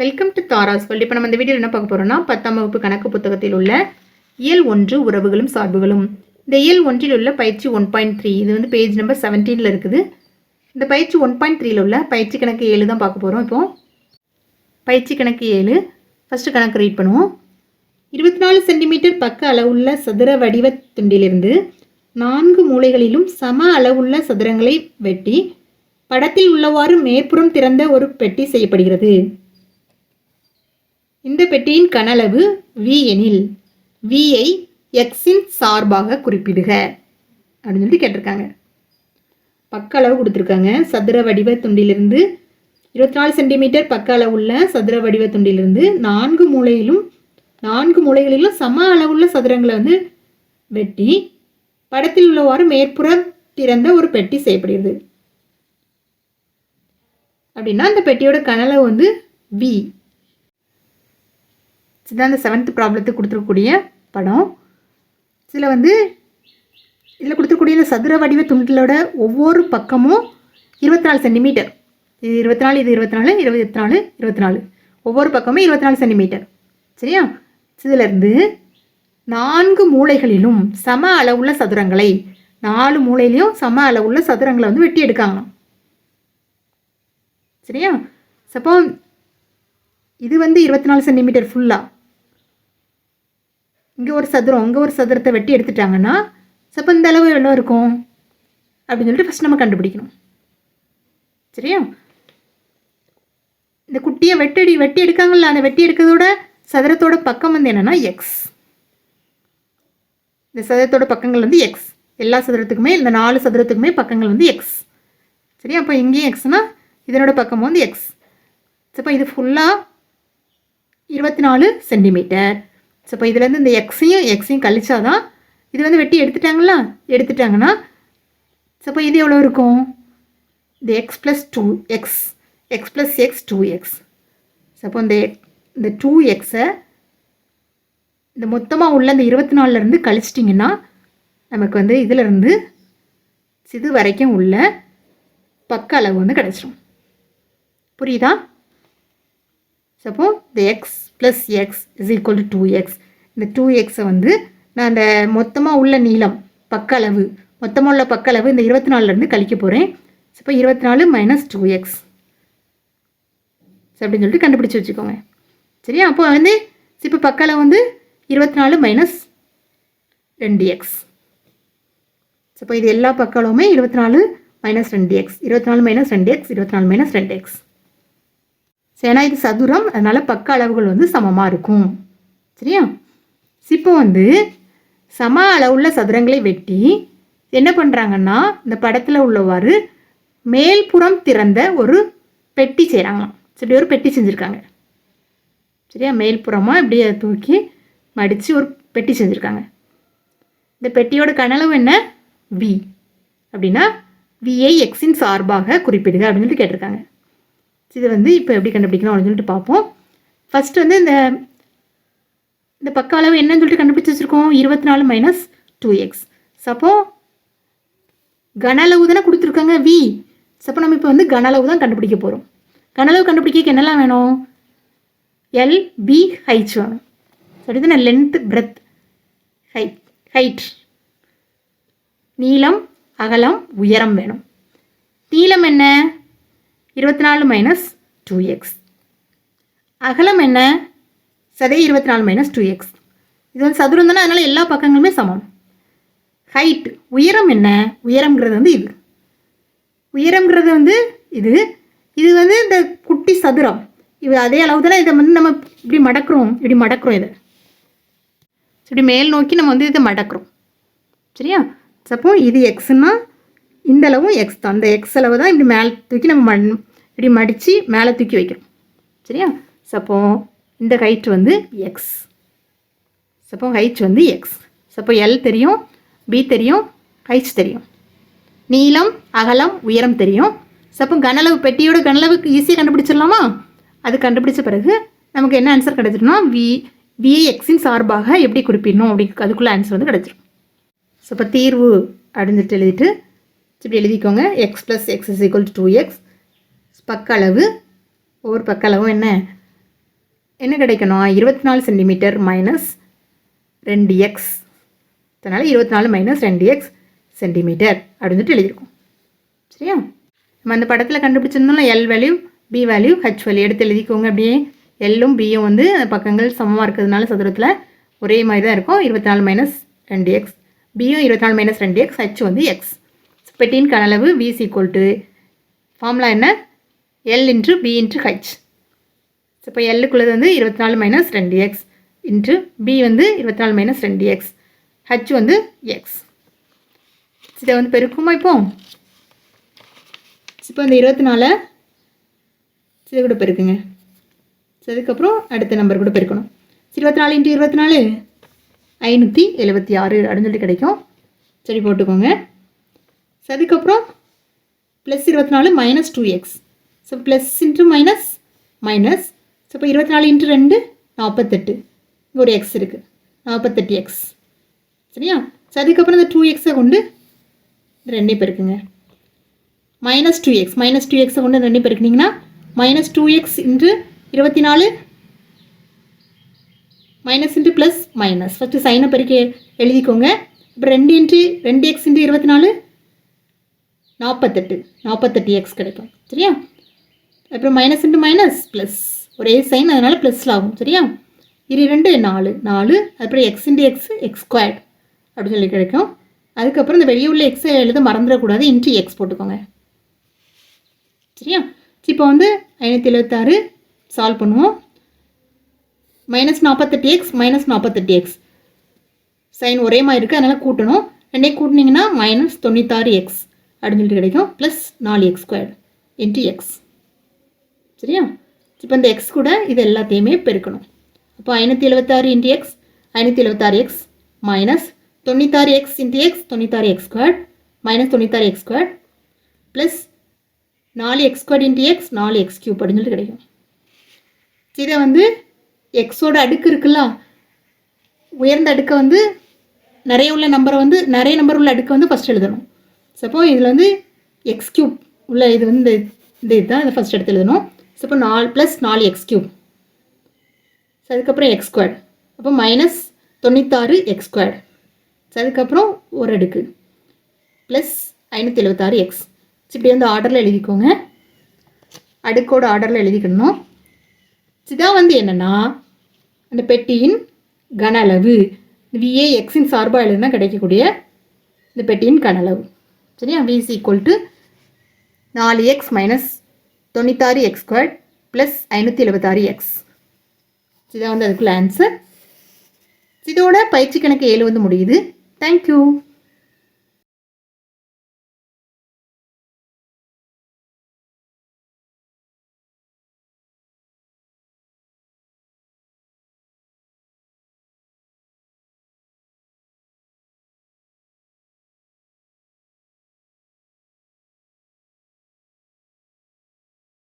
Welcome to Tara's world இப்போ நம்ம இந்த வீடியோவில் என்ன பார்க்க போகிறோம்னா பத்தாம் வகுப்பு கணக்கு புத்தகத்தில் உள்ள இயல் ஒன்று உறவுகளும் சார்புகளும். இந்த இயல் ஒன்றில் உள்ள பயிற்சி ஒன் பாயிண்ட் த்ரீ இது வந்து பேஜ் நம்பர் செவன்டீனில் இருக்குது. இந்த பயிற்சி ஒன் பாயிண்ட் த்ரீல உள்ள பயிற்சி கணக்கு ஏழு தான் பார்க்க போகிறோம் இப்போ. பயிற்சி கணக்கு ஏழு ஃபஸ்ட்டு கணக்கு ரீட் பண்ணுவோம். இருபத்தி நாலு சென்டிமீட்டர் பக்க அளவுள்ள சதுர வடிவ துண்டிலிருந்து நான்கு மூலைகளிலும் சம அளவுள்ள சதுரங்களை வெட்டி படத்தில் உள்ளவாறு மேற்புறம் திறந்த ஒரு பெட்டி செய்யப்படுகிறது. இந்த பெட்டியின் கனளவு வி எனில் வியை எக்ஸின் சார்பாக குறிப்பிடுக. அப்படின்னு சொல்லிட்டு கேட்டிருக்காங்க. பக்க அளவு கொடுத்துருக்காங்க. சதுர வடிவ துண்டிலிருந்து இருபத்தி நாலு சென்டிமீட்டர் பக்க அளவுள்ள சதுர வடிவ துண்டிலிருந்து நான்கு மூலையிலும் நான்கு மூலைகளிலும் சம அளவுள்ள சதுரங்களை வந்து வெட்டி படத்தில் உள்ளவாறு மேற்புற திறந்த ஒரு பெட்டி செய்யப்படுகிறது. அப்படின்னா அந்த பெட்டியோட கனளவு வந்து வி இதுதான் அந்த செவன்த் ப்ராப்ளத்துக்கு கொடுத்துருக்கக்கூடிய படம். இதில் வந்து இதில் கொடுத்துருக்கூடிய இந்த சதுர வடிவ துண்டிலோட ஒவ்வொரு பக்கமும் இருபத்தி நாலு சென்டிமீட்டர் இது இருபத்தி நாலு இது இருபத்தி நாலு இருபத்தி நாலு இருபத்தி நாலு ஒவ்வொரு பக்கமும் இருபத்தி நாலு சென்டிமீட்டர் சரியா இதிலிருந்து நான்கு மூலைகளிலும் சம அளவுள்ள சதுரங்களை நாலு மூலையிலையும் சம அளவுள்ள சதுரங்களை வந்து வெட்டி எடுக்காங்களாம். சரியா? சப்போ இது வந்து இருபத்தி நாலு சென்டிமீட்டர் ஃபுல்லாக இங்கே ஒரு சதுரம் இங்கே ஒரு சதுரத்தை வெட்டி எடுத்துட்டாங்கன்னா சப்போ இந்த அளவு எவ்வளோ இருக்கும்? அப்படின்னு சொல்லிட்டு ஃபஸ்ட் நம்ம கண்டுபிடிக்கணும். சரியா? இந்த குட்டியை வெட்டடி வெட்டி எடுக்காங்கல்ல அந்த வெட்டி எடுக்கிறதோட சதுரத்தோட பக்கம் வந்து என்னென்னா எக்ஸ் இந்த சதுரத்தோட பக்கங்கள் வந்து எக்ஸ் எல்லா சதுரத்துக்குமே இந்த நாலு சதுரத்துக்குமே பக்கங்கள் வந்து எக்ஸ் சரியா? அப்போ இங்கேயும் எக்ஸ்னால் இதனோட பக்கம் வந்து எக்ஸ் அப்போ இது ஃபுல்லாக இருபத்தி நாலு சென்டிமீட்டர் ஸோ இப்போ இதுலேருந்து இந்த எக்ஸையும் எக்ஸையும் கழிச்சாதான் இது வந்து வெட்டி எடுத்துட்டாங்களா? எடுத்துட்டாங்கன்னா ஸோ இப்போ இது எவ்வளோ இருக்கும்? இந்த x plus two x x plus x two x so அப்போ இந்த இந்த டூ எக்ஸை இந்த மொத்தமாக உள்ள இந்த இருபத்தி நாலுலேருந்து கழிச்சிட்டிங்கன்னா நமக்கு வந்து இதிலிருந்து இது வரைக்கும் உள்ள பக்க அளவு வந்து கிடச்சிரும். புரியுதா? சப்போ இந்த x plus x is equal to two x இந்த டூ எக்ஸை வந்து நான் அந்த மொத்தமாக உள்ள நீளம் பக்க அளவு மொத்தமாக உள்ள பக்க அளவு இந்த இருபத்தி நாலுலேருந்து கழிக்க போகிறேன் இப்போ இருபத்தி நாலு மைனஸ் டூ எக்ஸ் அப்படின்னு சொல்லிட்டு கண்டுபிடிச்சி வச்சுக்கோங்க. சரியா? அப்போ வந்து இப்போ பக்க அளவு வந்து இருபத்தி நாலு மைனஸ் ரெண்டு எக்ஸ் இப்போ இது எல்லா பக்க இருபத்தி நாலு மைனஸ் ரெண்டு எக்ஸ் இருபத்தி நாலு மைனஸ் ரெண்டு எக்ஸ் இருபத்தி நாலு மைனஸ் ரெண்டு எக்ஸ் ஏன்னா இது சதுரம் அதனால் பக்க அளவுகள் வந்து சமமாக இருக்கும். சரியா? இப்போ வந்து சம அளவுள்ள சதுரங்களை வெட்டி என்ன பண்ணுறாங்கன்னா இந்த படத்தில் உள்ளவாறு மேல்புறம் திறந்த ஒரு பெட்டி செய்கிறாங்களாம் இப்படி ஒரு பெட்டி செஞ்சுருக்காங்க. சரியா? மேல்புறமாக இப்படி அதை தூக்கி மடித்து ஒரு பெட்டி செஞ்சுருக்காங்க. இந்த பெட்டியோட கனளவு என்ன? வி அப்படின்னா விஐ எக்ஸின் சார்பாக குறிப்பிடுக அப்படின்னு சொல்லிட்டு கேட்டிருக்காங்க. இது வந்து இப்போ எப்படி கண்டுபிடிக்கணும் அப்படின்னு சொல்லிட்டு பார்ப்போம். ஃபஸ்ட்டு வந்து இந்த இந்த பக்க அளவு என்னன்னு சொல்லிட்டு கண்டுபிடிச்சி வச்சுருக்கோம். இருபத்தி நாலு மைனஸ் டூ எக்ஸ் சப்போ கன அளவு தானே கொடுத்துருக்காங்க வி சப்போ நம்ம இப்போ வந்து கன அளவு தான் கண்டுபிடிக்க போகிறோம் கன அளவு கண்டுபிடிக்க என்னெல்லாம் வேணும்? எல் பி ஹைச் வேணும். சரி தானே லென்த் பிரெத் ஹைட் ஹைட் நீளம் அகலம் உயரம் வேணும். நீளம் என்ன? இருபத்தி நாலு மைனஸ் டூ எக்ஸ் அகலம் என்ன? சதே இருபத்தி நாலு மைனஸ் டூ எக்ஸ் இது வந்து சதுரம் தானே அதனால் எல்லா பக்கங்களுமே சமம். ஹைட் உயரம் என்ன? உயரம்ங்கிறது வந்து இது. உயரம்ங்கிறது வந்து இது. இது வந்து இந்த குட்டி சதுரம். இது அதே அளவு தானே இதை வந்து நம்ம இப்படி மடக்கிறோம். இப்படி மடக்கிறோம் இதை. இப்படி மேல் நோக்கி நம்ம வந்து இதை மடக்கிறோம். சரியா? சப்போ இது எக்ஸ்னா இந்த அளவும் எக்ஸ் தான். அந்த எக்ஸ் அளவு தான் இப்படி மேலே தூக்கி நம்ம மண் இப்படி மடித்து மேலே தூக்கி வைக்கிறோம் சரியா? சப்போ இந்த ஹைட் வந்து எக்ஸ் சப்போ ஹைட் வந்து எக்ஸ் சப்போ எல் தெரியும் பி தெரியும் ஹைச் தெரியும். நீளம் அகலம் உயரம் தெரியும். சப்போ கனளவு பெட்டியோட கனளவுக்கு ஈஸியாக கண்டுபிடிச்சிடலாமா? அது கண்டுபிடிச்ச பிறகு நமக்கு என்ன ஆன்சர் கிடைச்சிரும்னா வி விஏ எக்ஸின் சார்பாக எப்படி குறிப்பிடணும் அப்படி அதுக்குள்ளே ஆன்சர் வந்து கிடச்சிரும். ஸோ இப்போ தீர்வு அப்படின்னு சொல்லிட்டு எழுதிட்டு இப்படி எழுதிக்கோங்க. X plus x is equal two x பக்களவு ஒவ்வொரு பக்களவும் என்ன? என்ன கிடைக்கணும்? இருபத்தி நாலு சென்டிமீட்டர் மைனஸ் ரெண்டு எக்ஸ் அதனால் இருபத்தி நாலு மைனஸ் ரெண்டு எக்ஸ் சென்டிமீட்டர் அப்படின்ட்டு எழுதியிருக்கோம். சரியா? நம்ம அந்த படத்தில் கண்டுபிடிச்சிருந்தோம்ல L value B value H value எடுத்து எழுதிக்கோங்க அப்படியே. எல்லும் பியும் வந்து பக்கங்கள் சமமாக இருக்கிறதுனால சதுரத்தில் ஒரே மாதிரி தான் இருக்கும். இருபத்தி நாலு மைனஸ் ரெண்டு எக்ஸ் பியும் இருபத்தி நாலு மைனஸ் ரெண்டு எக்ஸ் ஹச் வந்து எக்ஸ் பெட்டின் கனளவு V is equal to formula என்ன? L into B into H இப்போ எல்லுக்குள்ளது வந்து இருபத்தி நாலு மைனஸ் ரெண்டு எக்ஸ் இன்ட்டு பி வந்து இருபத்தி நாலு மைனஸ் ரெண்டு எக்ஸ் ஹச் வந்து எக்ஸ் இதை வந்து பெருக்குமா இப்போ? இப்போ இந்த இருபத்தி நாலை இதை கூட பெருக்குங்க. சரி, அதுக்கப்புறம் அடுத்த நம்பர் கூட பெருக்கணும். இருபத்தி நாலு இன்ட்டு இருபத்தி நாலு ஐநூற்றி எழுபத்தி ஆறு அப்படின்னு சொல்லி கிடைக்கும். சரி போட்டுக்கோங்க. அதுக்கப்புறம் ப்ளஸ் இருபத்தி நாலு minus two x so plus into minus minus so இப்போ இருபத்தி நாலு இன்ட்டு ரெண்டு நாற்பத்தெட்டு. இங்கே ஒரு எக்ஸ் இருக்குது நாற்பத்தெட்டு எக்ஸ் சரியா? ஸோ அதுக்கப்புறம் இந்த டூ எக்ஸை கொண்டு ரெண்டே பேருக்குங்க. பெருக்குங்க minus two x minus two எக்ஸை கொண்டு ரெண்டே ரெண்டையும் மைனஸ் டூ எக்ஸ் இன்ட்டு இருபத்தி நாலு minus into plus minus first சைனை பெருக்கி எழுதிக்கோங்க. இப்போ ரெண்டு இன்ட்டு ரெண்டு எக்ஸ் இன்ட்டு இருபத்தி நாலு நாற்பத்தெட்டு. நாற்பத்தெட்டு எக்ஸ் கிடைக்கும். சரியா? அப்புறம் மைனஸ் இன்ட்டு மைனஸ் ப்ளஸ் ஒரே சைன் அதனால் ப்ளஸ்ல ஆகும் சரியா? இரு ரெண்டு நாலு. நாலு அப்புறம் x into x x squared அப்படின்னு சொல்லி கிடைக்கும். அதுக்கப்புறம் இந்த வெளியே உள்ள எக்ஸை எழுத மறந்துடக்கூடாது. இன்ட்டு எக்ஸ் போட்டுக்கோங்க. சரியா? இப்போ வந்து ஐநூற்றி எழுபத்தாறு சால்வ் பண்ணுவோம். மைனஸ் நாற்பத்தெட்டு எக்ஸ் மைனஸ் நாற்பத்தெட்டு எக்ஸ் சைன் ஒரே மாதிரி இருக்குது அதனால் கூட்டணும். ரெண்டையும் கூட்டினீங்கன்னா மைனஸ் தொண்ணூத்தாறு எக்ஸ் அப்படின்னு சொல்லிட்டு கிடைக்கும். ப்ளஸ் நாலு எக்ஸ் ஸ்கொயர் இன்ட்டு எக்ஸ் சரியா? இப்போ இந்த எக்ஸ் கூட இது எல்லாத்தையுமே பெருக்கணும். அப்போ ஐநூற்றி எழுபத்தாறு இன்டி எக்ஸ் ஐநூற்றி எழுபத்தாறு எக்ஸ் மைனஸ் தொண்ணூத்தாறு எக்ஸ் இன்டி எக்ஸ் தொண்ணூத்தாறு எக்ஸ் ஸ்கொயர்ட் மைனஸ் தொண்ணூத்தாறு எக்ஸ் ஸ்கொயர்ட் ப்ளஸ் நாலு எக்ஸ் ஸ்கொயர்ட் இன்டி எக்ஸ் நாலு எக்ஸ் கியூப் அப்படின்னு சொல்லிட்டு கிடைக்கும். இதை வந்து எக்ஸோட அடுக்கு இருக்குல்ல உயர்ந்த அடுக்கை வந்து நிறைய உள்ள நம்பரை வந்து நிறைய நம்பர் உள்ள அடுக்கை வந்து ஃபஸ்ட் எழுதணும். சப்போ இதில் வந்து எக்ஸ் கியூப் உள்ள இது வந்து இந்த இதுதான் இதை ஃபஸ்ட் எடுத்து எழுதணும். ஸோ இப்போ நாலு ப்ளஸ் நாலு எக்ஸ் கியூப் ஸோ அதுக்கப்புறம் எக்ஸ் ஸ்கொயர் அப்போ மைனஸ் தொண்ணூத்தாறு எக்ஸ் ஸ்கொயர் ஸோ அதுக்கப்புறம் ஒரு அடுக்கு. ப்ளஸ் ஐநூற்றி எழுபத்தாறு எக்ஸ் இப்படி வந்து ஆர்டரில் எழுதிக்கோங்க. அடுக்கோட ஆர்டரில் எழுதிக்கணும். இதான் வந்து என்னென்னா அந்த பெட்டியின் கன அளவு. விஏ எக்ஸின் சார்பாக எழுதுனா கிடைக்கக்கூடிய இந்த பெட்டியின் கன அளவு. சரியா? விஸ் ஈக்குவல் டு நாலு எக்ஸ் மைனஸ் தொண்ணூத்தாறு எக்ஸ் ஸ்கொயர்ட் ப்ளஸ் ஐநூற்றி எழுபத்தாறு எக்ஸ் இதான் வந்து அதுக்குள்ள ஆன்சர் இதோட பயிற்சி கணக்கு ஏழு வந்து முடியுது. தேங்க்யூ